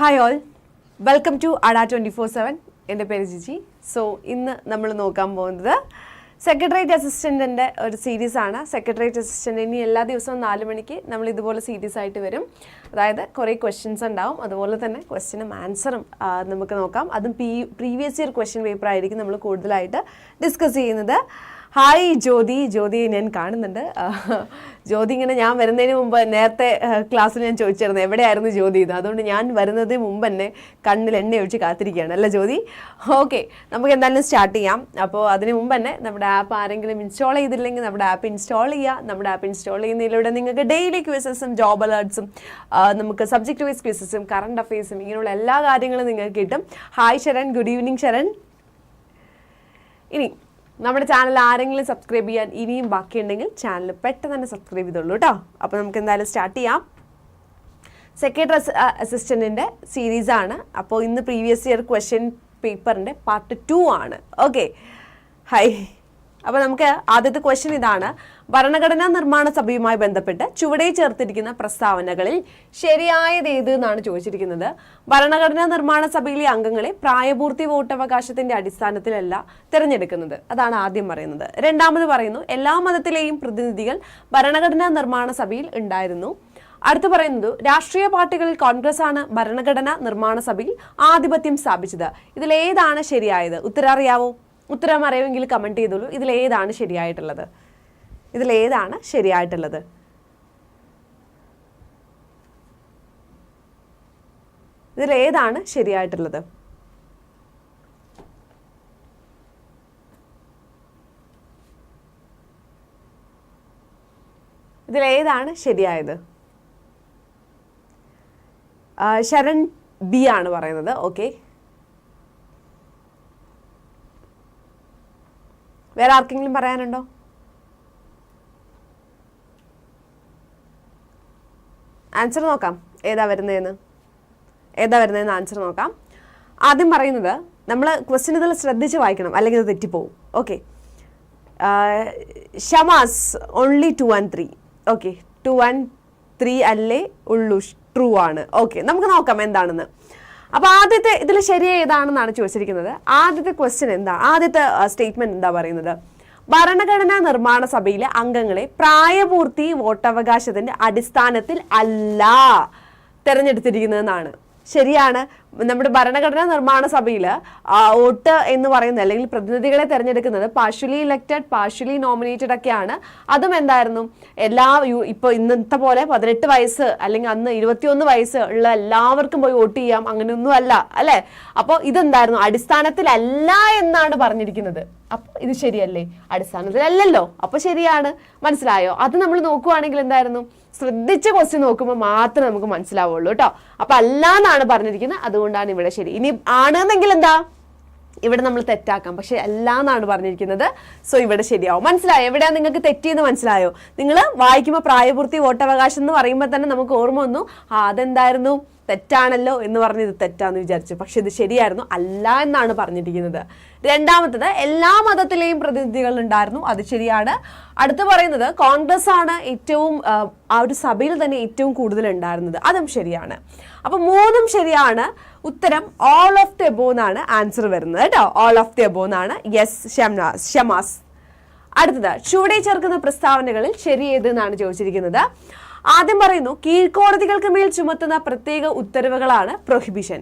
Hi all welcome to Adda twenty four seven എന്റെ പേര് Jiji. So ഇന്ന് നമ്മൾ നോക്കാൻ പോകുന്നത് സെക്രട്ടേറിയറ്റ് അസിസ്റ്റന്റിന്റെ ഒരു സീരീസ് ആണ്. സെക്രട്ടേറിയറ്റ് അസിസ്റ്റന്റ് ഇനി എല്ലാ ദിവസവും നാല് മണിക്ക് നമ്മൾ ഇതുപോലെ സീരീസ് ആയിട്ട് വരും. അതായത് കുറേ ക്വസ്റ്റ്യൻസ് ഉണ്ടാവും. അതുപോലെ തന്നെ ക്വസ്റ്റ്യനും ആൻസറും നമുക്ക് നോക്കാം. അതും പ്രീവിയസ് ഇയർ ക്വസ്റ്റ്യൻ പേപ്പർ ആയിരിക്കും നമ്മൾ കൂടുതലായിട്ട് ഡിസ്കസ് ചെയ്യുന്നത്. ഹായ് ജ്യോതി. ജ്യോതി ഞാൻ കാണുന്നുണ്ട്. ജ്യോതി ഇങ്ങനെ ഞാൻ വരുന്നതിന് മുമ്പ് നേരത്തെ ക്ലാസ്സിൽ ഞാൻ ചോദിച്ചിരുന്നു എവിടെയായിരുന്നു ജ്യോതി ഇത്? അതുകൊണ്ട് ഞാൻ വരുന്നതിന് മുമ്പ് തന്നെ കണ്ണിൽ എണ്ണ ഒഴിച്ച് കാത്തിരിക്കുകയാണ്. അല്ല ജ്യോതി? ഓക്കെ നമുക്ക് എന്തായാലും സ്റ്റാർട്ട് ചെയ്യാം. അപ്പോൾ അതിന് മുമ്പ് തന്നെ നമ്മുടെ ആപ്പ് ആരെങ്കിലും ഇൻസ്റ്റാൾ ചെയ്തില്ലെങ്കിൽ നമ്മുടെ ആപ്പ് ഇൻസ്റ്റാൾ ചെയ്യുക. നമ്മുടെ ആപ്പ് ഇൻസ്റ്റാൾ ചെയ്യുന്നതിലൂടെ നിങ്ങൾക്ക് ഡെയിലി ക്വിസസും ജോബ് അലേർട്സും നമുക്ക് സബ്ജക്റ്റ് വൈസ് ക്വിസസും കറണ്ട് അഫയേഴ്സും ഇങ്ങനെയുള്ള എല്ലാ കാര്യങ്ങളും നിങ്ങൾക്ക് കിട്ടും. Hi Sharan good evening Sharan. ഇനി നമ്മുടെ ചാനൽ ആരെങ്കിലും സബ്സ്ക്രൈബ് ചെയ്യാൻ ഇനിയും ബാക്കിയുണ്ടെങ്കിൽ ചാനൽ പെട്ടെന്ന് തന്നെ സബ്സ്ക്രൈബ് ചെയ്തോളൂ കേട്ടോ അപ്പോൾ നമുക്ക് എന്തായാലും സ്റ്റാർട്ട് ചെയ്യാം. സെക്രട്ടറി അസിസ്റ്റന്റിന്റെ സീരീസാണ് അപ്പോൾ ഇന്ന് പ്രീവിയസ് ഇയർ ക്വസ്റ്റ്യൻ പേപ്പറിന്റെ പാർട്ട് ടു ആണ്. ഓക്കെ ഹൈ അപ്പോൾ നമുക്ക് ആദ്യത്തെ ക്വസ്റ്റ്യൻ ഇതാണ്. ഭരണഘടനാ നിർമ്മാണ സഭയുമായി ബന്ധപ്പെട്ട് ചുവടെ ചേർത്തിരിക്കുന്ന പ്രസ്താവനകളിൽ ശരിയായത് ഏത് എന്നാണ് ചോദിച്ചിരിക്കുന്നത്. ഭരണഘടനാ നിർമ്മാണ സഭയിലെ അംഗങ്ങളെ പ്രായപൂർത്തി വോട്ടവകാശത്തിന്റെ അടിസ്ഥാനത്തിലല്ല തിരഞ്ഞെടുക്കുന്നത്. അതാണ് ആദ്യം പറയുന്നത്. രണ്ടാമത് പറയുന്നു എല്ലാ മതത്തിലെയും പ്രതിനിധികൾ ഭരണഘടനാ നിർമ്മാണ സഭയിൽ ഉണ്ടായിരുന്നു. അടുത്ത് പറയുന്നത് രാഷ്ട്രീയ പാർട്ടികളിൽ കോൺഗ്രസ് ആണ് ഭരണഘടനാ നിർമ്മാണ സഭയിൽ ആധിപത്യം സ്ഥാപിച്ചത്. ഇതിലേതാണ് ശരിയായത്? ഉത്തരം അറിയാവോ ഉത്തരം അറിയുമെങ്കിൽ കമന്റ് ചെയ്തോളൂ. ഇതിലേതാണ് ശരിയായിട്ടുള്ളത്? ഇതിലേതാണ് ശരിയായിട്ടുള്ളത്. ഇതിലേതാണ് ശരിയായിട്ടുള്ളത്. ഇതിലേതാണ് ശരിയായത്. ശരൺ ബി ആണ് പറയുന്നത്. ഓക്കെ. വേറെ ആർക്കെങ്കിലും പറയാനുണ്ടോ? ആൻസർ നോക്കാം. ഏതാ വരുന്നതെന്ന്? ഏതാ വരുന്നതെന്ന് ആൻസർ നോക്കാം. ആദ്യം പറയുന്നത് നമ്മൾ ക്വസ്റ്റ്യൻ ഇതിൽ ശ്രദ്ധിച്ച് വായിക്കണം. അല്ലെങ്കിൽ ഇത് തെറ്റിപ്പോവും. Okay Shamas only two and three okay two and three അല്ലേ ഉള്ളൂ. ട്രൂ ആണ്. ഓക്കെ നമുക്ക് നോക്കാം എന്താണെന്ന്. അപ്പോൾ ആദ്യത്തെ ഇതിൽ ശരിയായ ഏതാണെന്നാണ് ചോദിച്ചിരിക്കുന്നത്. ആദ്യത്തെ ക്വസ്റ്റ്യൻ എന്താ? ആദ്യത്തെ സ്റ്റേറ്റ്മെന്റ് എന്താ പറയുന്നത്? ഭരണഘടനാ നിർമ്മാണ സഭയിലെ അംഗങ്ങളെ പ്രായപൂർത്തി വോട്ടവകാശത്തിന്റെ അടിസ്ഥാനത്തിൽ അല്ല തെരഞ്ഞെടുത്തിരിക്കുന്നതെന്നാണ്. ശരിയാണ് നമ്മുടെ ഭരണഘടനാ നിർമ്മാണ സഭയിൽ വോട്ട് എന്ന് പറയുന്നത് അല്ലെങ്കിൽ പ്രതിനിധികളെ തിരഞ്ഞെടുക്കുന്നത് പാർഷ്യലി ഇലക്റ്റഡ് പാർഷ്യലി നോമിനേറ്റഡ് ഒക്കെയാണ്. അതും എന്തായിരുന്നു? എല്ലാ ഇപ്പോൾ ഇപ്പൊ ഇന്നത്തെ പോലെ പതിനെട്ട് വയസ്സ് അല്ലെങ്കിൽ അന്ന് ഇരുപത്തിയൊന്ന് വയസ്സ് ഉള്ള എല്ലാവർക്കും പോയി വോട്ട് ചെയ്യാം. അങ്ങനെയൊന്നും അല്ല അല്ലേ? അപ്പോൾ ഇതെന്തായിരുന്നു? അടിസ്ഥാനത്തിലല്ല എന്നാണ് പറഞ്ഞിരിക്കുന്നത്. അപ്പൊ ഇത് ശരിയല്ലേ? അടിസ്ഥാനത്തിലല്ലല്ലോ. അപ്പൊ ശരിയാണ്. മനസ്സിലായോ? അത് നമ്മൾ നോക്കുവാണെങ്കിൽ എന്തായിരുന്നു? ശ്രദ്ധിച്ച് ക്വസ്റ്റ്യൻ നോക്കുമ്പോൾ മാത്രമേ നമുക്ക് മനസ്സിലാവുള്ളൂ കേട്ടോ അപ്പൊ അല്ല എന്നാണ് പറഞ്ഞിരിക്കുന്നത്. അതുകൊണ്ടാണ് ഇവിടെ ശരി. ഇനി ആണെന്നെങ്കിൽ എന്താ? ഇവിടെ നമ്മൾ തെറ്റാക്കാം. പക്ഷെ അല്ല എന്നാണ് പറഞ്ഞിരിക്കുന്നത്. സോ ഇവിടെ ശരിയാവും. മനസ്സിലായോ? എവിടെയാ നിങ്ങൾക്ക് തെറ്റിയെന്ന് മനസ്സിലായോ? നിങ്ങൾ വായിക്കുമ്പോൾ പ്രായപൂർത്തി വോട്ടവകാശം എന്ന് പറയുമ്പോൾ തന്നെ നമുക്ക് ഓർമ്മ വന്നു. ആ അതെന്തായിരുന്നു? തെറ്റാണല്ലോ എന്ന് പറഞ്ഞ് ഇത് തെറ്റാന്ന് വിചാരിച്ചു. പക്ഷെ ഇത് ശരിയായിരുന്നു. അല്ല എന്നാണ് പറഞ്ഞിരിക്കുന്നത്. രണ്ടാമത്തത് എല്ലാ മതത്തിലെയും പ്രതിനിധികൾ ഉണ്ടായിരുന്നു. അത് ശരിയാണ്. അടുത്ത് പറയുന്നത് കോൺഗ്രസ് ആണ് ഏറ്റവും ആ, ഒരു സഭയിൽ തന്നെ ഏറ്റവും കൂടുതൽ ഉണ്ടായിരുന്നത്. അതും ശരിയാണ്. അപ്പൊ മൂന്നും ശരിയാണ്. ഉത്തരം ഓൾ ഓഫ് ദി എബോ എന്നാണ് ആൻസർ വരുന്നത് കേട്ടോ. ഓൾ ഓഫ് ദി എബോ എന്നാണ്. യെസ് ഷംനാസ് ഷമാസ് അടുത്തത് ചുവടെ ചേർക്കുന്ന പ്രസ്താവനകളിൽ ശരിയേത് എന്നാണ് ചോദിച്ചിരിക്കുന്നത്? ആദ്യം പറയുന്നു കീഴ്ക്കോടതികൾക്ക് മേൽ ചുമത്തുന്ന പ്രത്യേക ഉത്തരവുകളാണ് പ്രൊഹിബിഷൻ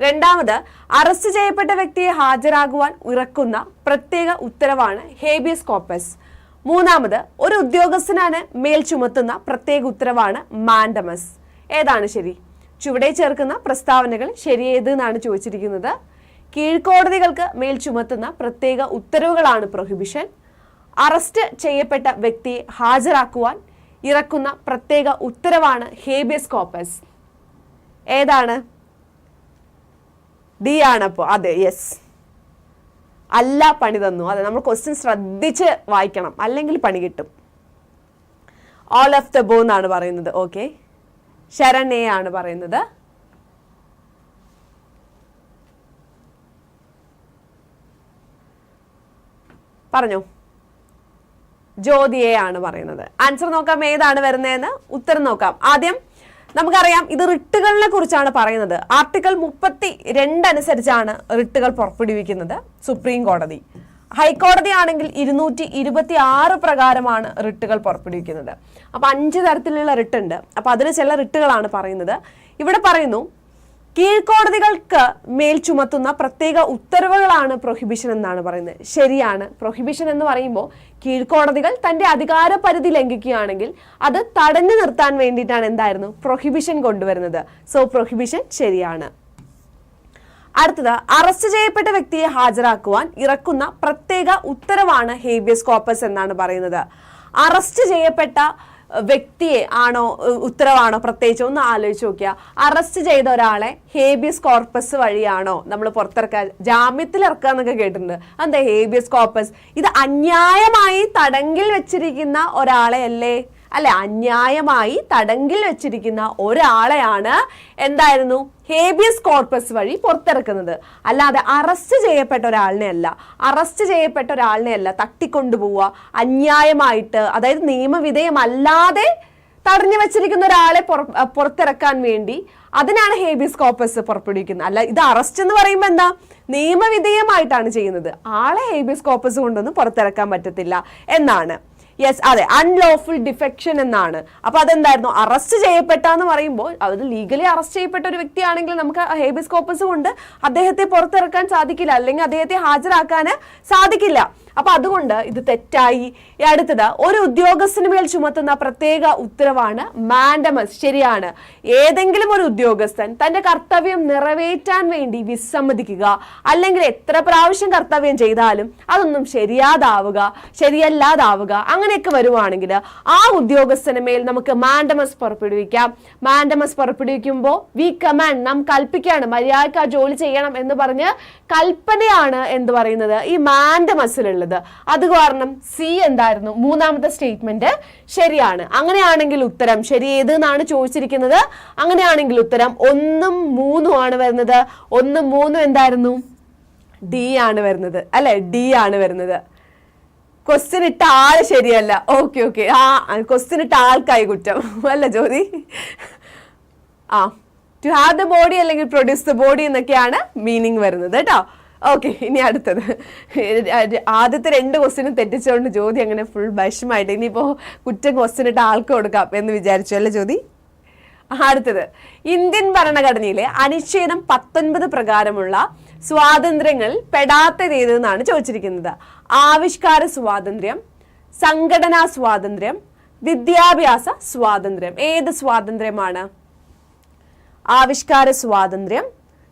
രണ്ടാമത് അറസ്റ്റ് ചെയ്യപ്പെട്ട വ്യക്തിയെ ഹാജരാകുവാൻ ഇറക്കുന്ന പ്രത്യേക ഉത്തരവാണ് ഹേബിയസ് കോപ്പസ് മൂന്നാമത് ഒരു ഉദ്യോഗസ്ഥനാണ് മേൽ ചുമത്തുന്ന പ്രത്യേക ഉത്തരവാണ് മാൻഡമസ് ഏതാണ് ശരി? ചുവടെ ചേർക്കുന്ന പ്രസ്താവനകൾ ശരിയേത് എന്നാണ് ചോദിച്ചിരിക്കുന്നത്. കീഴ്ക്കോടതികൾക്ക് മേൽ ചുമത്തുന്ന പ്രത്യേക ഉത്തരവുകളാണ് പ്രൊഹിബിഷൻ അറസ്റ്റ് ചെയ്യപ്പെട്ട വ്യക്തിയെ ഹാജരാക്കുവാൻ ഇറക്കുന്ന പ്രത്യേക ഉത്തരവാണ് ഹേബിയസ് കോപ്പസ് ഏതാണ്? ഡി ആണ് അപ്പോൾ അതെ യെസ് അല്ല പണി തന്നു. അതെ നമ്മൾ ക്വസ്റ്റ്യൻ ശ്രദ്ധിച്ച് വായിക്കണം. അല്ലെങ്കിൽ പണി കിട്ടും. ഓൾ ഓഫ് ദ ബോ എന്നാണ് പറയുന്നത്. ഓക്കെ ശരൺ എ ആണ് പറയുന്നത്. പറഞ്ഞു? ജ്യോതിയെ ആണ് പറയുന്നത്. ആൻസർ നോക്കാം ഏതാണ് വരുന്നതെന്ന്? ഉത്തരം നോക്കാം. ആദ്യം നമുക്കറിയാം ഇത് റിട്ടുകളിനെ കുറിച്ചാണ് പറയുന്നത്. ആർട്ടിക്കിൾ മുപ്പത്തി രണ്ട് അനുസരിച്ചാണ് റിട്ടുകൾ പുറപ്പെടുവിക്കുന്നത് സുപ്രീം കോടതി ഹൈക്കോടതി ആണെങ്കിൽ ഇരുന്നൂറ്റി ഇരുപത്തി ആറ് പ്രകാരമാണ് റിട്ടുകൾ പുറപ്പെടുവിക്കുന്നത്. അപ്പൊ അഞ്ച് തരത്തിലുള്ള റിട്ടുണ്ട്. അപ്പോൾ അപ്പൊ അതിന് ചില റിട്ടുകളാണ് പറയുന്നത്. ഇവിടെ പറയുന്നു കീഴ്ക്കോടതികൾക്ക് മേൽ ചുമത്തുന്ന പ്രത്യേക ഉത്തരവുകളാണ് പ്രൊഹിബിഷൻ എന്നാണ് പറയുന്നത്. ശരിയാണ്. പ്രൊഹിബിഷൻ എന്ന് പറയുമ്പോൾ കീഴ്ക്കോടതികൾ തന്റെ അധികാര പരിധി ലംഘിക്കുകയാണെങ്കിൽ അത് തടഞ്ഞു നിർത്താൻ വേണ്ടിയിട്ടാണ് എന്തായിരുന്നു? പ്രൊഹിബിഷൻ കൊണ്ടുവരുന്നത്. സോ പ്രൊഹിബിഷൻ ശരിയാണ്. അടുത്തത് അറസ്റ്റ് ചെയ്യപ്പെട്ട വ്യക്തിയെ ഹാജരാക്കുവാൻ ഇറക്കുന്ന പ്രത്യേക ഉത്തരവാണ് ഹേബിയസ് കോപ്പസ് എന്നാണ് പറയുന്നത്. അറസ്റ്റ് ചെയ്യപ്പെട്ട വ്യക്തിയെ ആണോ ഉത്തരവാണോ പ്രത്യേകിച്ച് ഒന്ന് ആലോചിച്ച് നോക്കുക അറസ്റ്റ് ചെയ്ത ഒരാളെ ഹേബിയസ് കോർപ്പസ് വഴിയാണോ നമ്മൾ പുറത്തിറക്കാൻ ജാമ്യത്തിൽ ഇറക്കുക എന്നൊക്കെ കേട്ടിട്ടുണ്ട്. എന്താ ഹേബിയസ് കോർപ്പസ്? ഇത് അന്യായമായി തടങ്കിൽ വെച്ചിരിക്കുന്ന ഒരാളെ അല്ലേ? അല്ലെ അന്യായമായി തടങ്കിൽ വെച്ചിരിക്കുന്ന ഒരാളെയാണ് എന്തായിരുന്നു? ഹേബിയസ് കോർപ്പസ് വഴി പുറത്തിറക്കുന്നത്. അല്ലാതെ അറസ്റ്റ് ചെയ്യപ്പെട്ട ഒരാളിനെ അല്ല. അറസ്റ്റ് ചെയ്യപ്പെട്ട ഒരാളിനെ അല്ല തട്ടിക്കൊണ്ടുപോവുക അന്യായമായിട്ട് അതായത് നിയമവിധേയമല്ലാതെ തടഞ്ഞു വെച്ചിരിക്കുന്ന ഒരാളെ പുറത്തിറക്കാൻ വേണ്ടി അതിനാണ് ഹേബിയസ് കോപ്പസ് പുറപ്പെടുവിക്കുന്നത്. അല്ല ഇത് അറസ്റ്റ് എന്ന് പറയുമ്പോൾ എന്താ? നിയമവിധേയമായിട്ടാണ് ചെയ്യുന്നത്. ആളെ ഹേബിയസ് കോപ്പസ് കൊണ്ടൊന്നും പുറത്തിറക്കാൻ പറ്റത്തില്ല എന്നാണ്. യെസ് അതെ അൺലോഫുൾ ഡിഫെക്ഷൻ എന്നാണ്. അപ്പൊ അതെന്തായിരുന്നു? അറസ്റ്റ് ചെയ്യപ്പെട്ട എന്ന് പറയുമ്പോൾ അത് ലീഗലി അറസ്റ്റ് ചെയ്യപ്പെട്ട ഒരു വ്യക്തിയാണെങ്കിൽ നമുക്ക് ഹേബിയസ് കോപ്പസ് കൊണ്ട് അദ്ദേഹത്തെ പുറത്തിറക്കാൻ സാധിക്കില്ല. അല്ലെങ്കിൽ അദ്ദേഹത്തെ ഹാജരാക്കാൻ സാധിക്കില്ല. അപ്പൊ അതുകൊണ്ട് ഇത് തെറ്റായി. അടുത്തത് ഒരു ഉദ്യോഗസ്ഥന് മേൽ ചുമത്തുന്ന പ്രത്യേക ഉത്തരവാണ് മാൻഡമസ്. ശരിയാണ്. ഏതെങ്കിലും ഒരു ഉദ്യോഗസ്ഥൻ തന്റെ കർത്തവ്യം നിറവേറ്റാൻ വേണ്ടി വിസമ്മതിക്കുക. അല്ലെങ്കിൽ എത്ര പ്രാവശ്യം കർത്തവ്യം ചെയ്താലും അതൊന്നും ശരിയാതാവുക ശരിയല്ലാതാവുക അങ്ങനെയൊക്കെ വരുവാണെങ്കിൽ ആ ഉദ്യോഗസ്ഥന് മേൽ നമുക്ക് മാൻഡമസ് പുറപ്പെടുവിക്കാം. മാൻഡമസ് പുറപ്പെടുവിക്കുമ്പോൾ വി കമാൻഡ് നാം കൽപ്പിക്കുകയാണ് മര്യാദയ്ക്ക് ആ ജോലി ചെയ്യണം എന്ന് പറഞ്ഞ് കൽപ്പനയാണ് എന്ന് പറയുന്നത് ഈ മാന്റെ മസിലുള്ളത്. അത് കാരണം സി എന്തായിരുന്നു? മൂന്നാമത്തെ സ്റ്റേറ്റ്മെന്റ് ശരിയാണ്. അങ്ങനെയാണെങ്കിൽ ഉത്തരം ശരി ഏത് എന്നാണ് ചോദിച്ചിരിക്കുന്നത്? അങ്ങനെയാണെങ്കിൽ ഉത്തരം ഒന്നും മൂന്നും ആണ് വരുന്നത്. ഒന്നും മൂന്നും എന്തായിരുന്നു? ഡി ആണ് വരുന്നത്. അല്ലെ? ഡി ആണ് വരുന്നത്. ക്വസ്റ്റ്യൻ ഇട്ട ആൾ ശരിയല്ല. ഓക്കെ ഓക്കെ ആ ക്വസ്റ്റ്യൻ ഇട്ട ആൾക്കായി കുറ്റം. അല്ല ജ്യോതി ആ. ടു ഹാവ് ദ ബോഡി അല്ലെങ്കിൽ പ്രൊഡ്യൂസ് ദ ബോഡി എന്നൊക്കെയാണ് മീനിങ് വരുന്നത് കേട്ടോ. ഓക്കെ ഇനി അടുത്തത്. ആദ്യത്തെ രണ്ട് ക്വസ്റ്റിനും തെറ്റിച്ചുകൊണ്ട് ജ്യോതി അങ്ങനെ ഫുൾ വിഷമായിട്ട് ഇനിയിപ്പോൾ കുറ്റം ക്വസ്റ്റിൻ ഇട്ട് ആൾക്ക് കൊടുക്കാം എന്ന് വിചാരിച്ചു അല്ലേ ജ്യോതി? അടുത്തത്. ഇന്ത്യൻ ഭരണഘടനയിലെ അനുച്ഛേദം പത്തൊൻപത് പ്രകാരമുള്ള സ്വാതന്ത്ര്യങ്ങൾ പെടാത്തതേതെന്നാണ് ചോദിച്ചിരിക്കുന്നത്? ആവിഷ്കാര സ്വാതന്ത്ര്യം സംഘടനാ സ്വാതന്ത്ര്യം വിദ്യാഭ്യാസ സ്വാതന്ത്ര്യം. ഏത് സ്വാതന്ത്ര്യമാണ്? ആവിഷ്കാര സ്വാതന്ത്ര്യം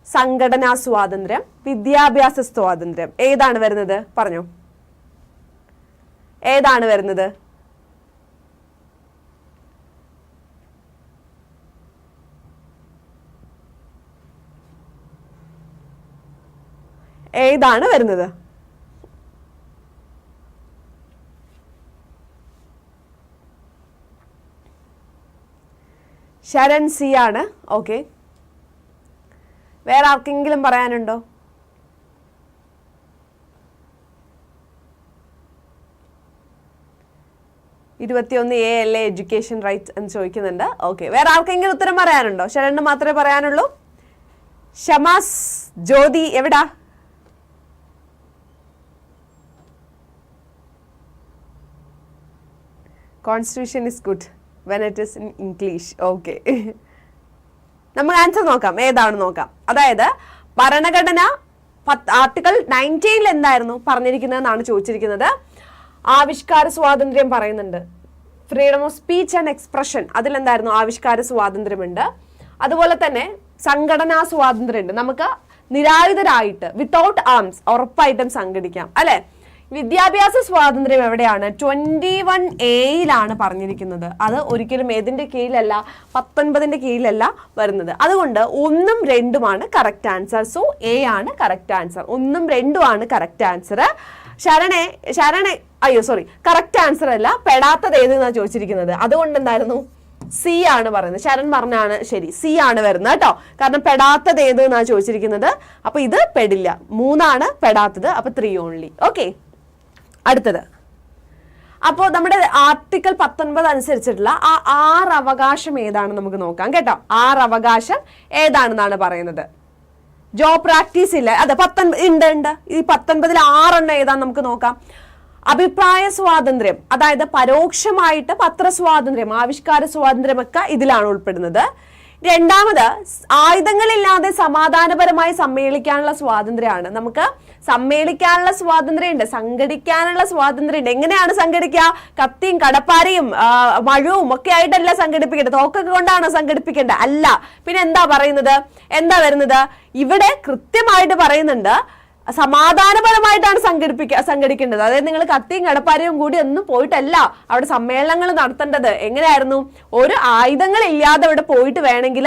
സംഘടനാ സ്വാതന്ത്ര്യം വിദ്യാഭ്യാസ സ്വാതന്ത്ര്യം. ഏതാണ് വരുന്നത്? പറഞ്ഞു. ഏതാണ് വരുന്നത്? ഏതാണ് വരുന്നത്? ശരൺ സി ആണ്. ഓക്കെ. വേറെ ആർക്കെങ്കിലും പറയാനുണ്ടോ? ഇരുപത്തിയൊന്ന് എ അല്ലേ എഡ്യൂക്കേഷൻ റൈറ്റ് എന്ന് ചോദിക്കുന്നുണ്ട്. ഓക്കെ. വേറെ ആർക്കെങ്കിലും ഉത്തരം പറയാനുണ്ടോ? ശരണ് മാത്രമേ പറയാനുള്ളൂ. ഷമാസ് ജ്യോതി എവിടാ? Constitution is good when it is in English okay നമുക്ക് ആൻസർ നോക്കാം ഏതാണ് നോക്കാം. അതായത് ഭരണഘടന പത്ത് ആർട്ടിക്കിൾ നയന്റീനിൽ എന്തായിരുന്നു പറഞ്ഞിരിക്കുന്നതെന്നാണ് ചോദിച്ചിരിക്കുന്നത്. ആവിഷ്കാര സ്വാതന്ത്ര്യം പറയുന്നുണ്ട്. Freedom of speech and expression അതിലെന്തായിരുന്നു ആവിഷ്കാര സ്വാതന്ത്ര്യമുണ്ട്. അതുപോലെ തന്നെ സംഘടനാ സ്വാതന്ത്ര്യമുണ്ട്. നമുക്ക് നിരായുധരായിട്ട് വിത്തൗട്ട് ആംസ് ഉറപ്പായിട്ടും സംഘടിക്കാം അല്ലെ? വിദ്യാഭ്യാസ സ്വാതന്ത്ര്യം എവിടെയാണ്? ട്വന്റി വൺ എയിലാണ് പറഞ്ഞിരിക്കുന്നത്. അത് ഒരിക്കലും ഏതിന്റെ കീഴിലല്ല പത്തൊൻപതിന്റെ കീഴിലല്ല വരുന്നത്. അതുകൊണ്ട് ഒന്നും രണ്ടുമാണ് കറക്റ്റ് ആൻസർ സോ എ ആണ് കറക്റ്റ് ആൻസർ ഒന്നും രണ്ടുമാണ് കറക്റ്റ് ആൻസർ ശരണേ ശരണെ അയ്യോ സോറി കറക്റ്റ് ആൻസർ അല്ല പെടാത്തത് ഏതെന്നാണ് ചോദിച്ചിരിക്കുന്നത്? അതുകൊണ്ട് എന്തായിരുന്നു? സി ആണ് പറയുന്നത്. ശരൺ പറഞ്ഞാണ് ശരി സി ആണ് വരുന്നത് കേട്ടോ. കാരണം പെടാത്തത് ഏത് എന്നാണ് ചോദിച്ചിരിക്കുന്നത്? അപ്പൊ ഇത് പെടില്ല. മൂന്നാണ് പെടാത്തത്. അപ്പൊ ത്രീ ഓൺലി ഓക്കെ അടുത്തത്. അപ്പോൾ നമ്മുടെ ആർട്ടിക്കിൾ പത്തൊൻപത് അനുസരിച്ചിട്ടുള്ള ആ ആറ് അവകാശം ഏതാണെന്ന് നമുക്ക് നോക്കാം കേട്ടോ. ആറ് അവകാശം ഏതാണെന്നാണ് പറയുന്നത്. ജോബ് പ്രാക്ടീസ് ഇല്ല? അതെ പത്തൊൻപത് ഉണ്ട് ഉണ്ട്. ഈ പത്തൊൻപതിൽ ആറെണ്ണം ഏതാന്ന് നമുക്ക് നോക്കാം. അഭിപ്രായ സ്വാതന്ത്ര്യം അതായത് പരോക്ഷമായിട്ട് പത്രസ്വാതന്ത്ര്യം ആവിഷ്കാര സ്വാതന്ത്ര്യമൊക്കെ ഇതിലാണ് ഉൾപ്പെടുന്നത്. രണ്ടാമത് ആയുധങ്ങളില്ലാതെ സമാധാനപരമായി സമ്മേളിക്കാനുള്ള സ്വാതന്ത്ര്യമാണ്. നമുക്ക് സമ്മേളിക്കാനുള്ള സ്വാതന്ത്ര്യമുണ്ട് സംഘടിക്കാനുള്ള സ്വാതന്ത്ര്യമുണ്ട്. എങ്ങനെയാണ് സംഘടിക്കുക? കത്തിയും കടപ്പാരയും മഴവും ഒക്കെ ആയിട്ടല്ല സംഘടിപ്പിക്കേണ്ടത്. തോക്കൊക്കെ കൊണ്ടാണോ സംഘടിപ്പിക്കേണ്ടത്? അല്ല. പിന്നെ എന്താ പറയുന്നത്? എന്താ വരുന്നത്? ഇവിടെ കൃത്യമായിട്ട് പറയുന്നുണ്ട് സമാധാനപരമായിട്ടാണ് സംഘടിപ്പിക്ക സംഘടിക്കേണ്ടത്. അതായത് നിങ്ങൾ കത്തിയും കടപ്പാരയും കൂടി ഒന്നും പോയിട്ടല്ല അവിടെ സമ്മേളനങ്ങൾ നടത്തേണ്ടത്. എങ്ങനെയായിരുന്നു? ഒരു ആയുധങ്ങൾ ഇല്ലാതെ അവിടെ പോയിട്ട് വേണമെങ്കിൽ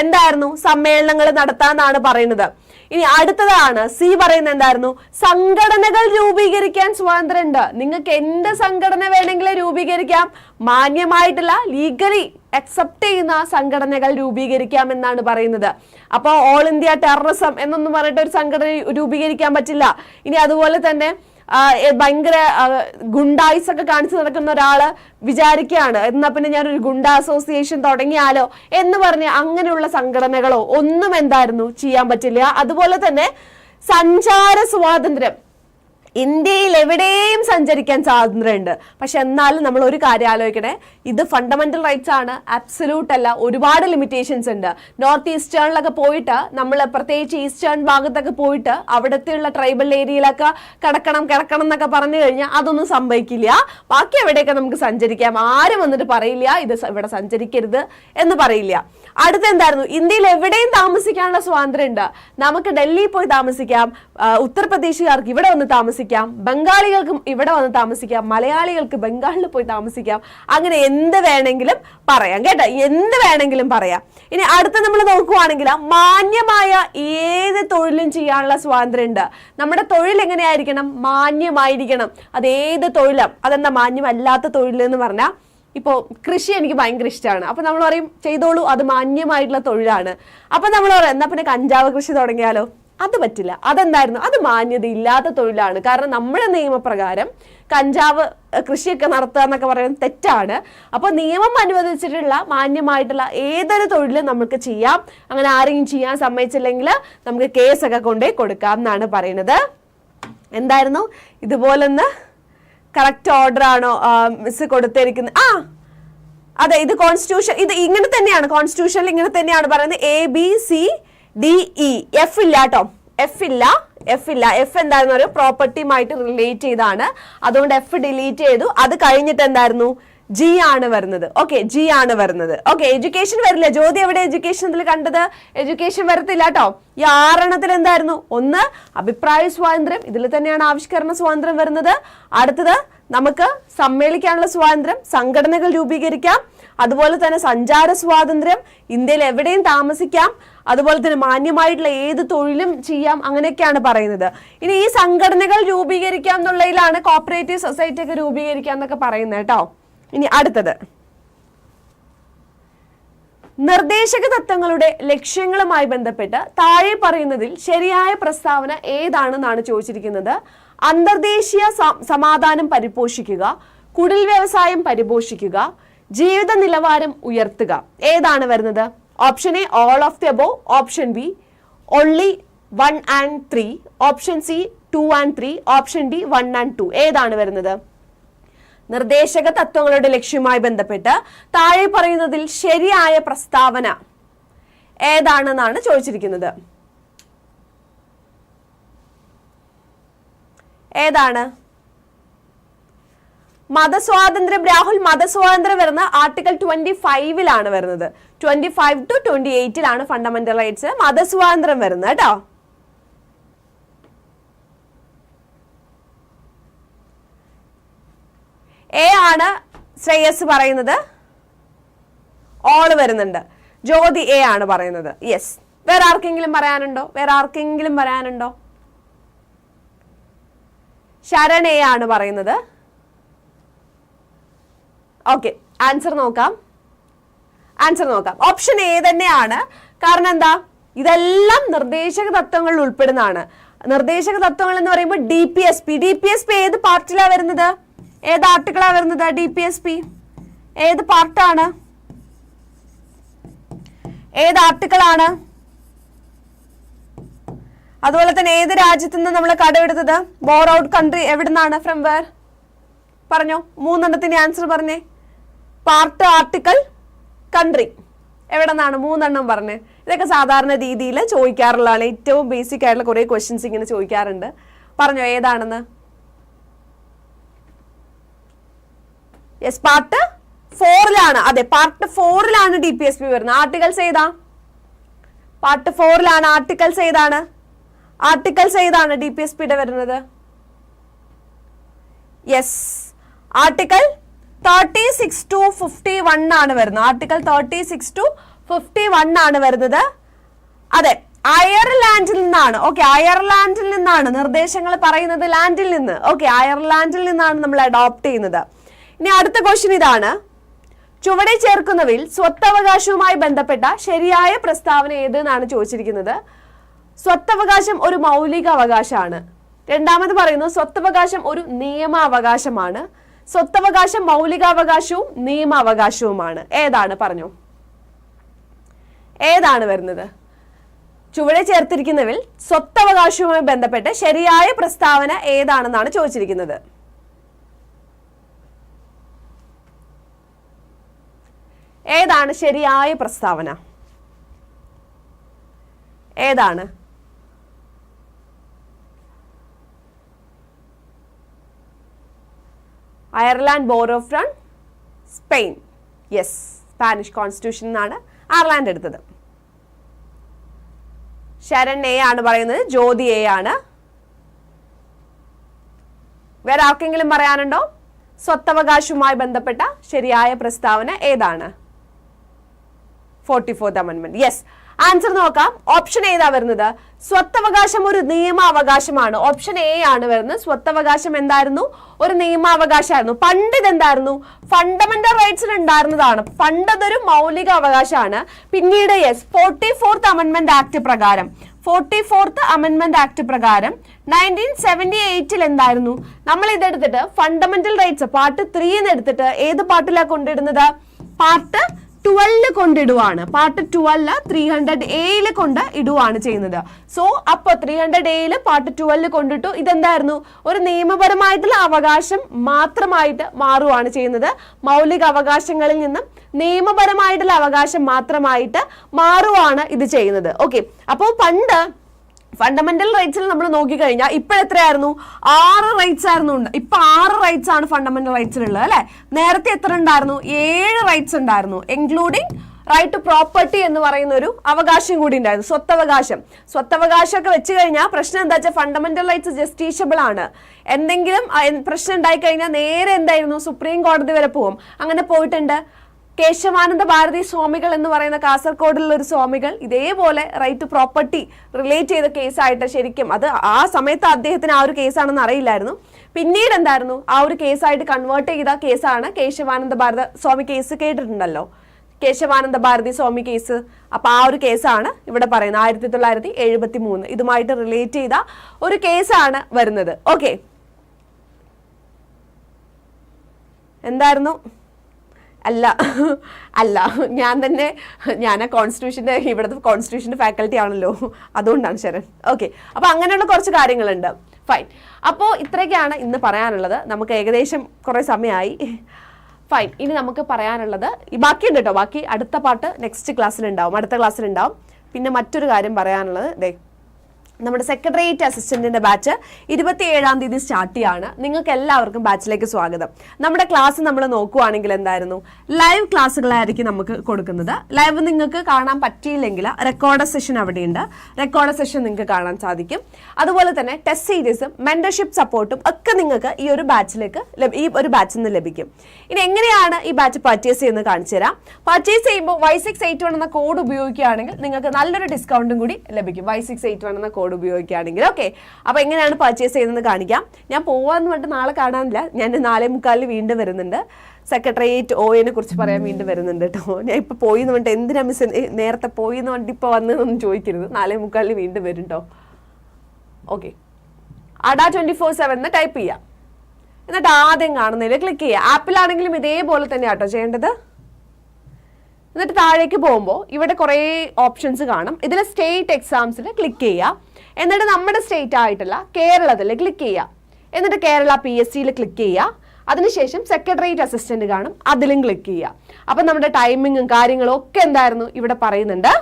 എന്തായിരുന്നു? സമ്മേളനങ്ങൾ നടത്താന്നാണ് പറയുന്നത്. ഇനി അടുത്തതാണ് സി പറയുന്നത് എന്തായിരുന്നു? സംഘടനകൾ രൂപീകരിക്കാൻ സ്വാതന്ത്ര്യമുണ്ട്. നിങ്ങൾക്ക് എന്ത് സംഘടന വേണമെങ്കിലും രൂപീകരിക്കാം. മാന്യമായിട്ടുള്ള ലീഗലി അക്സെപ്റ്റ് ചെയ്യുന്ന സംഘടനകൾ രൂപീകരിക്കാം എന്നാണ് പറയുന്നത്. അപ്പോൾ ഓൾ ഇന്ത്യ ടെററിസം എന്നൊന്നും പറഞ്ഞിട്ട് ഒരു സംഘടന രൂപീകരിക്കാൻ പറ്റില്ല. ഇനി അതുപോലെ തന്നെ ഭയങ്കര ഗുണ്ടായിസ് ഒക്കെ കാണിച്ചു നടക്കുന്ന ഒരാൾ വിചാരിക്കുകയാണ്. എന്നാ പിന്നെ ഞാനൊരു ഗുണ്ട അസോസിയേഷൻ തുടങ്ങിയാലോ എന്ന് പറഞ്ഞ് അങ്ങനെയുള്ള സംഘടനകളോ ഒന്നും എന്തായിരുന്നു ചെയ്യാൻ പറ്റില്ല. അതുപോലെ തന്നെ സഞ്ചാര സ്വാതന്ത്ര്യം. ഇന്ത്യയിൽ എവിടെയും സഞ്ചരിക്കാൻ സ്വാതന്ത്ര്യമുണ്ട്. പക്ഷെ എന്നാലും നമ്മൾ ഒരു കാര്യം ആലോചിക്കണേ ഇത് ഫണ്ടമെന്റൽ റൈറ്റ്സ് ആണ്. അബ്സല്യൂട്ട് അല്ല. ഒരുപാട് ലിമിറ്റേഷൻസ് ഉണ്ട്. നോർത്ത് ഈസ്റ്റേണിലൊക്കെ പോയിട്ട് നമ്മൾ പ്രത്യേകിച്ച് ഈസ്റ്റേൺ ഭാഗത്തൊക്കെ പോയിട്ട് അവിടുത്തെയുള്ള ട്രൈബൽ ഏരിയയിലൊക്കെ കിടക്കണം കിടക്കണം എന്നൊക്കെ പറഞ്ഞു കഴിഞ്ഞാൽ അതൊന്നും സംഭവിക്കില്ല. ബാക്കി എവിടെയൊക്കെ നമുക്ക് സഞ്ചരിക്കാം? ആരും വന്നിട്ട് പറയില്ല. ഇത് ഇവിടെ സഞ്ചരിക്കരുത് എന്ന് പറയില്ല. അടുത്ത എന്തായിരുന്നു? ഇന്ത്യയിൽ എവിടെയും താമസിക്കാനുള്ള സ്വാതന്ത്ര്യം ഉണ്ട് നമുക്ക് ഡൽഹിയിൽ പോയി താമസിക്കാം. ഉത്തർപ്രദേശുകാർക്ക് ഇവിടെ വന്ന് താമസിക്കാം. ബംഗാളികൾക്കും ഇവിടെ വന്ന് താമസിക്കാം. മലയാളികൾക്ക് ബംഗാളിൽ പോയി താമസിക്കാം. അങ്ങനെ എന്ത് വേണമെങ്കിലും പറയാം കേട്ടോ. എന്ത് വേണമെങ്കിലും പറയാം. ഇനി അടുത്ത നമ്മൾ നോക്കുവാണെങ്കിൽ മാന്യമായ ഏത് തൊഴിലും ചെയ്യാനുള്ള സ്വാതന്ത്ര്യം ഉണ്ട് നമ്മുടെ തൊഴിൽ എങ്ങനെയായിരിക്കണം? മാന്യമായിരിക്കണം. അത് ഏത് തൊഴിലും? അതെന്താ മാന്യമല്ലാത്ത തൊഴിൽ എന്ന് പറഞ്ഞാൽ ഇപ്പോൾ കൃഷി എനിക്ക് ഭയങ്കര ഇഷ്ടമാണ് അപ്പോൾ നമ്മൾ പറയും ചെയ്തോളൂ. അത് മാന്യമായിട്ടുള്ള തൊഴിലാണ്. അപ്പോൾ നമ്മൾ പറയും എന്നാൽ പിന്നെ കഞ്ചാവ് കൃഷി തുടങ്ങിയാലോ? അത് പറ്റില്ല. അതെന്തായിരുന്നു? അത് മാന്യത ഇല്ലാത്ത തൊഴിലാണ്. കാരണം നമ്മുടെ നിയമപ്രകാരം കഞ്ചാവ് കൃഷിയൊക്കെ നടത്തുക എന്നൊക്കെ പറയുന്നത് തെറ്റാണ്. അപ്പോൾ നിയമം അനുവദിച്ചിട്ടുള്ള മാന്യമായിട്ടുള്ള ഏതൊരു തൊഴിലും നമുക്ക് ചെയ്യാം. അങ്ങനെ ആരെയും ചെയ്യാൻ സമ്മതിച്ചില്ലെങ്കിൽ നമുക്ക് കേസൊക്കെ കൊണ്ടേ കൊടുക്കാം എന്നാണ് പറയുന്നത്. എന്തായിരുന്നു? ഇതുപോലൊന്ന് കറക്റ്റ് ഓർഡർ ആണോ? മിസ് കൊടുത്തിരിക്കുന്നത് ആ അതെ ഇത് കോൺസ്റ്റിറ്റ്യൂഷൻ ഇത് ഇങ്ങനെ തന്നെയാണ് കോൺസ്റ്റിറ്റ്യൂഷനിൽ ഇങ്ങനെ തന്നെയാണ് പറയുന്നത്. A B C D E F ഇല്ല കേട്ടോ എഫ് ഇല്ല എഫ് ഇല്ല. എഫ് എന്തായിരുന്നു? ഒരു പ്രോപ്പർട്ടിയുമായിട്ട് റിലേറ്റ് ചെയ്താണ്. അതുകൊണ്ട് എഫ് ഡിലീറ്റ് ചെയ്തു. അത് കഴിഞ്ഞിട്ട് എന്തായിരുന്നു? ജി ആണ് വരുന്നത്. ഓക്കെ ജി ആണ് വരുന്നത്. ഓക്കെ എഡ്യൂക്കേഷൻ വരില്ല? ജ്യോതി എവിടെ എഡ്യൂക്കേഷൻ ഇതിൽ കണ്ടത്? എഡ്യൂക്കേഷൻ വരത്തില്ല കേട്ടോ ഈ ആറെണ്ണത്തിൽ എന്തായിരുന്നു? ഒന്ന് അഭിപ്രായ സ്വാതന്ത്ര്യം. ഇതിൽ തന്നെയാണ് ആവിഷ്കരണ സ്വാതന്ത്ര്യം വരുന്നത്. അടുത്തത് നമുക്ക് സമ്മേളിക്കാനുള്ള സ്വാതന്ത്ര്യം സംഘടനകൾ രൂപീകരിക്കാം. അതുപോലെ തന്നെ സഞ്ചാര സ്വാതന്ത്ര്യം. ഇന്ത്യയിൽ എവിടെയും താമസിക്കാം. അതുപോലെ തന്നെ മാന്യമായിട്ടുള്ള ഏത് തൊഴിലും ചെയ്യാം അങ്ങനെയൊക്കെയാണ് പറയുന്നത്. ഇനി ഈ സംഘടനകൾ രൂപീകരിക്കാം എന്നുള്ളതിലാണ് കോപ്പറേറ്റീവ് സൊസൈറ്റി ഒക്കെ രൂപീകരിക്കാം എന്നൊക്കെ പറയുന്നത് കേട്ടോ. ഇനി അടുത്തത്. നിർദ്ദേശക തത്വങ്ങളുടെ ലക്ഷ്യങ്ങളുമായി ബന്ധപ്പെട്ട് താഴെ പറയുന്നതിൽ ശരിയായ പ്രസ്താവന ഏതാണെന്നാണ് ചോദിച്ചിരിക്കുന്നത്. അന്തർദേശീയ സമാധാനം പരിപോഷിക്കുക കുടിൽ വ്യവസായം പരിപോഷിക്കുക ജീവിത നിലവാരം ഉയർത്തുക. ഏതാണ് വരുന്നത്? Option A all of the above option B only one and three option C two and three option D one and two ഏതാണ് വരുന്നത്? നിർദ്ദേശക തത്വങ്ങളുടെ ലക്ഷ്യവുമായി ബന്ധപ്പെട്ട് താഴെ പറയുന്നതിൽ ശരിയായ പ്രസ്താവന ഏതാണെന്നാണ് ചോദിച്ചിരിക്കുന്നത്. ഏതാണ്? മതസ്വാതന്ത്ര്യം രാഹുൽ മതസ്വാതന്ത്ര്യം വരുന്ന ആർട്ടിക്കൽ ട്വന്റി ഫൈവിലാണ് വരുന്നത്. ട്വന്റി ഫൈവ് ടു ട്വന്റി എയ്റ്റിലാണ് ഫണ്ടമെന്റൽ റൈറ്റ്സ് മതസ്വാതന്ത്ര്യം വരുന്നത് കേട്ടോ. എ ആണ് ശ്രേയസ് പറയുന്നത്. ഓൾ വരുന്നുണ്ട്. ജ്യോതി എ ആണ് പറയുന്നത്. യെസ് വേറെ ആർക്കെങ്കിലും പറയാനുണ്ടോ? വേറെ ആർക്കെങ്കിലും പറയാനുണ്ടോ? ശരൺ എ ആണ് പറയുന്നത്. ഓക്കെ ആൻസർ നോക്കാം. ആൻസർ നോക്കാം. ഓപ്ഷൻ എ തന്നെയാണ്. കാരണം എന്താ? ഇതെല്ലാം നിർദ്ദേശക തത്വങ്ങളിൽ ഉൾപ്പെടുന്നതാണ്. നിർദ്ദേശക തത്വങ്ങൾ എന്ന് പറയുമ്പോൾ D P S P D P S P ഏത് പാർട്ടിലാണ് വരുന്നത്? ഏത് ആർട്ടിക്കിളാണ് വരുന്നത് ഡി പി എസ് പി ഏത് പാർട്ടാണ്? ഏത് ആർട്ടിക്കിളാണ്? അതുപോലെ തന്നെ ഏത് രാജ്യത്ത് നിന്ന് നമ്മൾ കടമെടുത്തത് ബോർ ഔട്ട് കൺട്രി എവിടെ നിന്നാണ് ഫ്രം വേർ പറഞ്ഞോ. മൂന്നെണ്ണത്തിന്റെ ആൻസർ പറഞ്ഞേ. Part article country. എവിടെ നിന്നാണ് മൂന്നെണ്ണം പറഞ്ഞ്. ഇതൊക്കെ സാധാരണ രീതിയിൽ ചോദിക്കാറുള്ളതാണ്. ഏറ്റവും ബേസിക് ആയിട്ടുള്ള കുറേ ക്വസ്റ്റ്യൻസ് ഇങ്ങനെ ചോദിക്കാറുണ്ട്. പറഞ്ഞോ ഏതാണെന്ന്? യെസ് പാർട്ട് ഫോറിലാണ് അതെ പാർട്ട് ഫോറിലാണ് ഡി പി എസ് പി വരുന്നത്. ആർട്ടിക്കൽസ് ഏതാ? പാർട്ട് ഫോറിലാണ് ആർട്ടിക്കൽസ് ഏതാണ്? ആർട്ടിക്കൽസ് ഏതാണ് ഡി പി എസ് പിയുടെ വരുന്നത്? Yes article thirty six to fifty one ആണ് വരുന്നത്. Article thirty six to fifty one ആണ് വരുന്നത്. അതെ അയർലാൻഡിൽ നിന്നാണ്. ഓക്കെ അയർലാൻഡിൽ നിന്നാണ് നിർദ്ദേശങ്ങൾ പറയുന്നത് ലാൻഡിൽ നിന്ന്. ഓക്കെ അയർലാൻഡിൽ നിന്നാണ് നമ്മൾ അഡോപ്റ്റ് ചെയ്യുന്നത്. ഇനി അടുത്ത ക്വസ്റ്റ്യൻ ഇതാണ്. ചുവടെ ചേർക്കുന്നവയിൽ സ്വത്തവകാശവുമായി ബന്ധപ്പെട്ട ശരിയായ പ്രസ്താവന ഏത് എന്നാണ് ചോദിച്ചിരിക്കുന്നത്. സ്വത്തവകാശം ഒരു മൗലിക അവകാശമാണ് രണ്ടാമത് പറയുന്നു സ്വത്തവകാശം ഒരു നിയമാവകാശമാണ് സ്വത്തവകാശം മൗലികാവകാശവും നിയമാവകാശവുമാണ്. ഏതാണ് പറഞ്ഞു? ഏതാണ് വരുന്നത്? ചുവടെ ചേർത്തിരിക്കുന്നതിൽ സ്വത്തവകാശവുമായി ബന്ധപ്പെട്ട് ശരിയായ പ്രസ്താവന ഏതാണെന്നാണ് ചോദിച്ചിരിക്കുന്നത്. ഏതാണ് ശരിയായ പ്രസ്താവന? ഏതാണ്? Ireland borrow from Spain. Yes Spanish constitution എന്നാണ് അയർലാൻഡ് എടുത്തത്. ശരൺ എ ആണ് പറയുന്നത് ജ്യോതി എ ആണ്. വേറെ ആർക്കെങ്കിലും പറയാനുണ്ടോ? സ്വത്തവകാശവുമായി ബന്ധപ്പെട്ട ശരിയായ പ്രസ്താവന ഏതാണ്? Forty fourth amendment yes answer നോക്കാം. ഓപ്ഷൻ ഏതാ വരുന്നത്? സ്വത്തവകാശം ഒരു നിയമാവകാശമാണ്. ഓപ്ഷൻ എ ആണ് വരുന്നത്. സ്വത്തവകാശം എന്തായിരുന്നു? ഒരു നിയമാവകാശമായിരുന്നു. പണ്ട് ഇതെന്തായിരുന്നു? ഫണ്ടമെന്റൽ റൈറ്റ്സിൽ ഉണ്ടായിരുന്നതാണ്. പണ്ട് അതൊരു മൗലിക അവകാശമാണ്. പിന്നീട് yes forty fourth amendment act പ്രകാരം. ഫോർട്ടി ഫോർത്ത് അമെന്റ്മെന്റ് ആക്ട് പ്രകാരം നയന്റീൻ സെവന്റി എയ്റ്റിൽ എന്തായിരുന്നു? നമ്മൾ ഇതെടുത്തിട്ട് ഫണ്ടമെന്റൽ റൈറ്റ്സ് പാർട്ട് ത്രീ എന്ന് എടുത്തിട്ട് ഏത് പാർട്ടിലാണ് കൊണ്ടിടുന്നത് പാർട്ട് ട്വൽവ് കൊണ്ടിടുവാണ്. പാർട്ട് ട്വൽവ് ത്രീ ഹൺഡ്രഡ് എയിൽ കൊണ്ട് ഇടുവാണ് ചെയ്യുന്നത്. സോ അപ്പൊ ത്രീ ഹൺഡ്രഡ് എയിൽ പാർട്ട് ട്വൽവ് കൊണ്ടിട്ടു. ഇതെന്തായിരുന്നു? ഒരു നിയമപരമായിട്ടുള്ള അവകാശം മാത്രമായിട്ട് മാറുവാണ് ചെയ്യുന്നത്. മൗലിക അവകാശങ്ങളിൽ നിന്നും നിയമപരമായിട്ടുള്ള അവകാശം മാത്രമായിട്ട് മാറുവാണ് ഇത് ചെയ്യുന്നത്. ഓക്കെ അപ്പോൾ പണ്ട് ഫണ്ടമെന്റൽ റൈറ്റ്സിൽ നമ്മൾ നോക്കിക്കഴിഞ്ഞാൽ ഇപ്പൊ എത്രയായിരുന്നു? ആറ് റൈറ്റ്സ് ആയിരുന്നു ഉണ്ട്. ഇപ്പൊ ആറ് റൈറ്റ്സ് ആണ് ഫണ്ടമെന്റൽ റൈറ്റ്സിൽ ഉള്ളത് അല്ലെ? നേരത്തെ എത്ര ഉണ്ടായിരുന്നു? ഏഴ് റൈറ്റ്സ് ഉണ്ടായിരുന്നു ഇൻക്ലൂഡിങ് റൈറ്റ് ടു പ്രോപ്പർട്ടി എന്ന് പറയുന്ന ഒരു അവകാശം കൂടി ഉണ്ടായിരുന്നു സ്വത്തവകാശം. സ്വത്തവകാശമൊക്കെ വെച്ച് കഴിഞ്ഞാൽ പ്രശ്നം എന്താ വെച്ചാൽ ഫണ്ടമെന്റൽ റൈറ്റ്സ് ജസ്റ്റീഷ്യബിൾ ആണ്. എന്തെങ്കിലും പ്രശ്നം ഉണ്ടായി കഴിഞ്ഞാൽ നേരെ എന്തായിരുന്നു? സുപ്രീം കോടതി വരെ പോകും. അങ്ങനെ പോയിട്ടുണ്ട്. കേശവാനന്ദ ഭാരതി സ്വാമികൾ എന്ന് പറയുന്ന കാസർഗോഡിലുള്ള ഒരു സ്വാമികൾ ഇതേപോലെ റൈറ്റ് ടു പ്രോപ്പർട്ടി റിലേറ്റ് ചെയ്ത കേസായിട്ട് ശരിക്കും അത് ആ സമയത്ത് അദ്ദേഹത്തിന് ആ ഒരു കേസാണെന്ന് അറിയില്ലായിരുന്നു. പിന്നീട് എന്തായിരുന്നു? ആ ഒരു കേസായിട്ട് കൺവേർട്ട് ചെയ്ത കേസാണ് കേശവാനന്ദ ഭാരത സ്വാമി കേസ് കേട്ടിട്ടുണ്ടല്ലോ. കേശവാനന്ദ ഭാരതി സ്വാമി കേസ് അപ്പൊ ആ ഒരു കേസാണ് ഇവിടെ പറയുന്നത്. ആയിരത്തി തൊള്ളായിരത്തി എഴുപത്തി മൂന്ന് ഇതുമായിട്ട് റിലേറ്റ് ചെയ്ത ഒരു കേസാണ് വരുന്നത്. ഓക്കെ എന്തായിരുന്നു? അല്ല അല്ല ഞാൻ തന്നെ ഞാൻ ആ കോൺസ്റ്റിറ്റ്യൂഷന്റെ ഇവിടുത്തെ കോൺസ്റ്റിറ്റ്യൂഷന്റെ ഫാക്കൽറ്റി ആണല്ലോ. അതുകൊണ്ടാണ് ശരൺ. ഓക്കെ അപ്പോൾ അങ്ങനെയുള്ള കുറച്ച് കാര്യങ്ങളുണ്ട്. ഫൈൻ അപ്പോൾ ഇത്രയൊക്കെയാണ് ഇന്ന് പറയാനുള്ളത്. നമുക്ക് ഏകദേശം കുറേ സമയമായി. ഫൈൻ ഇനി നമുക്ക് പറയാനുള്ളത് ബാക്കിയുണ്ട് കേട്ടോ ബാക്കി അടുത്ത പാട്ട് നെക്സ്റ്റ് ക്ലാസ്സിലുണ്ടാവും അടുത്ത ക്ലാസ്സിലുണ്ടാവും പിന്നെ മറ്റൊരു കാര്യം പറയാനുള്ളത് ദേ നമ്മുടെ സെക്രട്ടേറിയറ്റ് അസിസ്റ്റന്റിന്റെ ബാച്ച് ഇരുപത്തി ഏഴാം തീയതി സ്റ്റാർട്ട് ചെയ്യാണ്. നിങ്ങൾക്ക് എല്ലാവർക്കും ബാച്ചിലേക്ക് സ്വാഗതം. നമ്മുടെ ക്ലാസ് നമ്മൾ നോക്കുവാണെങ്കിൽ എന്തായിരുന്നു? ലൈവ് ക്ലാസ്സുകളായിരിക്കും നമുക്ക് കൊടുക്കുന്നത്. ലൈവ് നിങ്ങൾക്ക് കാണാൻ പറ്റിയില്ലെങ്കിൽ റെക്കോർഡ് സെഷൻ അവിടെയുണ്ട്. റെക്കോർഡ് സെഷൻ നിങ്ങൾക്ക് കാണാൻ സാധിക്കും. അതുപോലെ തന്നെ ടെസ്റ്റ് സീരീസും മെന്റർഷിപ്പ് സപ്പോർട്ടും ഒക്കെ നിങ്ങൾക്ക് ഈ ഒരു ബാച്ചിലേക്ക് ഈ ഒരു ബാച്ചിൽ നിന്ന് ലഭിക്കും. ഇനി എങ്ങനെയാണ് ഈ ബാച്ച് പർച്ചേസ് ചെയ്യുന്നത് കാണിച്ചു തരാം. പർച്ചേസ് ചെയ്യുമ്പോൾ വൈ സിക്സ് എയ്റ്റ് വൺ എന്ന കോഡ് ഉപയോഗിക്കുകയാണെങ്കിൽ നിങ്ങൾക്ക് നല്ലൊരു ഡിസ്കൗണ്ടും കൂടി ലഭിക്കും. വൈ സിക്സ് എയ്റ്റ് വൺ എന്ന കോഡ് ഉപയോഗിക്കുകയാണെങ്കിൽ. ഓക്കെ അപ്പോൾ എങ്ങനെയാണ് പർച്ചേസ് ചെയ്യുന്നത് കാണിക്കാം. ഞാൻ പോവാന്ന് പറഞ്ഞിട്ട് നാളെ കാണാനില്ല. ഞാൻ നാലേ മുക്കാലിൽ വീണ്ടും വരുന്നുണ്ട്. സെക്രട്ടേറിയറ്റ് ഒയെ കുറിച്ച് പറയാൻ വീണ്ടും വരുന്നുണ്ട് കേട്ടോ ഞാൻ ഇപ്പോൾ പോയി എന്ന് പറഞ്ഞിട്ട് എന്തിനാ മിസ് നേരത്തെ പോയി എന്ന് പറഞ്ഞിട്ട് ഇപ്പോൾ വന്നതെന്നൊന്നും ചോദിക്കരുത്. നാലേ മുക്കാലിൽ വീണ്ടും വരും കേട്ടോ ഓക്കെ അഡ ട്വന്റി ഫോർ സെവൻ എന്ന് ടൈപ്പ് ചെയ്യാം. എന്നിട്ട് ആദ്യം കാണുന്നതിൽ ക്ലിക്ക് ചെയ്യുക ആപ്പിലാണെങ്കിലും ഇതേപോലെ തന്നെ കേട്ടോ ചെയ്യേണ്ടത്. എന്നിട്ട് താഴേക്ക് പോകുമ്പോൾ ഇവിടെ കുറേ ഓപ്ഷൻസ് കാണും. ഇതിൽ സ്റ്റേറ്റ് എക്സാംസിൽ ക്ലിക്ക് ചെയ്യുക എന്നിട്ട് നമ്മുടെ സ്റ്റേറ്റ് ആയിട്ടുള്ള കേരളത്തിൽ ക്ലിക്ക് ചെയ്യുക എന്നിട്ട് കേരള പി എസ് സിയിൽ ക്ലിക്ക് ചെയ്യുക അതിനുശേഷം സെക്രട്ടേറിയറ്റ് അസിസ്റ്റന്റ് കാണും. അതിലും ക്ലിക്ക് ചെയ്യുക അപ്പം നമ്മുടെ ടൈമിങ്ങും കാര്യങ്ങളും ഒക്കെ എന്തായിരുന്നു? ഇവിടെ പറയുന്നുണ്ട്.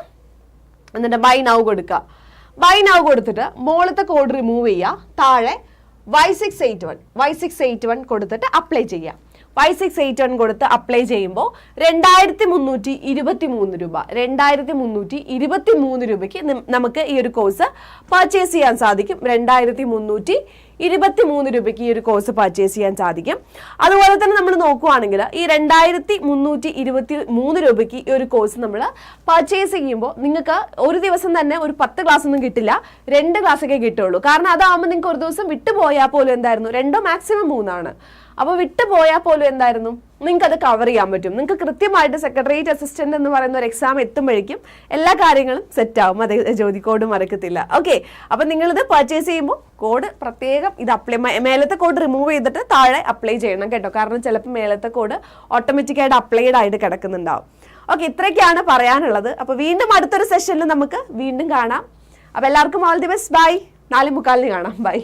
എന്നിട്ട് ബൈ നൗ കൊടുക്കുക. ബൈ നൗ കൊടുത്തിട്ട് മുകളിലത്തെ കോഡ് റിമൂവ് ചെയ്യുക താഴെ Y six eight one Y six eight one കൊടുത്തിട്ട് അപ്ലൈ ചെയ്യുക വൈ സിക്സ് എയ്റ്റ് വൺ കൊടുത്ത് അപ്ലൈ ചെയ്യുമ്പോൾ രണ്ടായിരത്തി മുന്നൂറ്റി ഇരുപത്തി മൂന്ന് രൂപ. രണ്ടായിരത്തി മുന്നൂറ്റി ഇരുപത്തി മൂന്ന് രൂപയ്ക്ക് നമുക്ക് ഈ ഒരു കോഴ്സ് പർച്ചേസ് ചെയ്യാൻ സാധിക്കും. രണ്ടായിരത്തി മുന്നൂറ്റി ഇരുപത്തി മൂന്ന് രൂപയ്ക്ക് ഈ ഒരു കോഴ്സ് പർച്ചേസ് ചെയ്യാൻ സാധിക്കും. അതുപോലെ തന്നെ നമ്മൾ നോക്കുവാണെങ്കിൽ ഈ രണ്ടായിരത്തി മുന്നൂറ്റി ഇരുപത്തി മൂന്ന് രൂപയ്ക്ക് ഈ ഒരു കോഴ്സ് നമ്മൾ പർച്ചേസ് ചെയ്യുമ്പോൾ നിങ്ങൾക്ക് ഒരു ദിവസം തന്നെ ഒരു പത്ത് ക്ലാസ് ഒന്നും കിട്ടില്ല. രണ്ട് ക്ലാസ്സൊക്കെ കിട്ടുള്ളൂ. കാരണം അതാകുമ്പോൾ നിങ്ങൾക്ക് ഒരു ദിവസം വിട്ടുപോയാൽ പോലും എന്തായിരുന്നു? രണ്ടോ മാക്സിമം മൂന്നാണ്. അപ്പോൾ വിട്ടുപോയാൽ പോലും എന്തായിരുന്നു? നിങ്ങൾക്ക് അത് കവർ ചെയ്യാൻ പറ്റും. നിങ്ങൾക്ക് കൃത്യമായിട്ട് സെക്രട്ടേറിയറ്റ് അസിസ്റ്റന്റ് എന്ന് പറയുന്ന ഒരു എക്സാം എത്തുമ്പോഴേക്കും എല്ലാ കാര്യങ്ങളും സെറ്റ് ആവും. അത് ജ്യോതി കോഡ് മറക്കത്തില്ല. ഓക്കെ അപ്പം നിങ്ങളിത് പർച്ചേസ് ചെയ്യുമ്പോൾ കോഡ് പ്രത്യേകം ഇത് അപ്ലൈ മേലത്തെ കോഡ് റിമൂവ് ചെയ്തിട്ട് താഴെ അപ്ലൈ ചെയ്യണം കേട്ടോ. കാരണം ചിലപ്പോൾ മേലത്തെ കോഡ് ഓട്ടോമാറ്റിക്കായിട്ട് അപ്ലൈഡ് ആയിട്ട് കിടക്കുന്നുണ്ടാവും. ഓക്കെ ഇത്രയൊക്കെയാണ് പറയാനുള്ളത്. അപ്പോൾ വീണ്ടും അടുത്തൊരു സെഷനിൽ നമുക്ക് വീണ്ടും കാണാം. അപ്പോൾ എല്ലാവർക്കും ഓൾ ദി ബെസ്റ്റ് ബൈ നാല് മുക്കാലിന് കാണാം. ബൈ